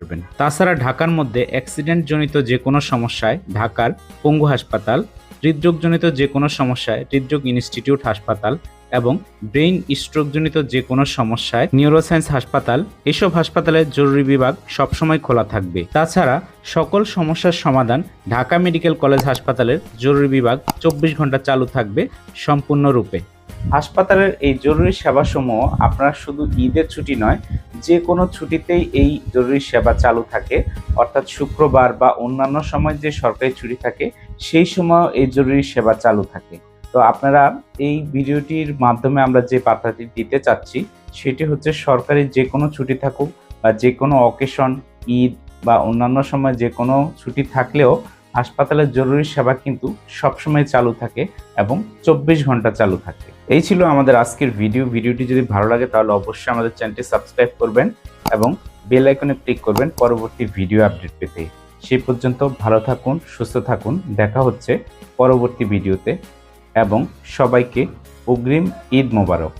পারবেন তাছাড়া ঢাকার মধ্যে অ্যাক্সিডেন্টজনিত যে কোনো সমস্যায় ঢাকার পঙ্গু হাসপাতাল, হৃদরোগজনিত যে কোনো সমস্যায় হৃদরোগ ইনস্টিটিউট হাসপাতাল এবং ব্রেইন স্ট্রোকজনিত যে কোনো সমস্যায় নিউরোসায়েন্স হাসপাতাল, এসব হাসপাতালের জরুরি বিভাগ সবসময় খোলা থাকবে। তাছাড়া সকল সমস্যার সমাধান ঢাকা মেডিকেল কলেজ হাসপাতালের জরুরি বিভাগ চব্বিশ ঘণ্টা চালু থাকবে সম্পূর্ণরূপে। হাসপাতালের এই জরুরি সেবাসমূহ আপনার শুধু ঈদের ছুটি নয়, যে কোনো ছুটিতেই এই জরুরি সেবা চালু থাকে। অর্থাৎ শুক্রবার বা অন্যান্য সময় যে সরকারি ছুটি থাকে, সেই সময় এই জরুরি সেবা চালু থাকে। তো আপনারা এই ভিডিওটির মাধ্যমে আমরা যে বার্তাটি দিতে চাচ্ছি, সেটি হচ্ছে সরকারি যে কোনো ছুটি থাকুক বা যে কোনো অকেশন, ঈদ বা অন্যান্য সময় যে কোনো ছুটি থাকলেও হাসপাতালের জরুরি সেবা কিন্তু সবসময় চালু থাকে এবং চব্বিশ ঘণ্টা চালু থাকে। এই ছিল আমাদের আজকের ভিডিও। ভিডিওটি যদি ভালো লাগে তাহলে অবশ্যই আমাদের চ্যানেলটি সাবস্ক্রাইব করবেন এবং বেল আইকনে ক্লিক করবেন পরবর্তী ভিডিও আপডেট পেতে। সেই পর্যন্ত ভালো থাকুন, সুস্থ থাকুন। দেখা হচ্ছে পরবর্তী ভিডিওতে। এবং সবাইকে অগ্রিম ঈদ মোবারক।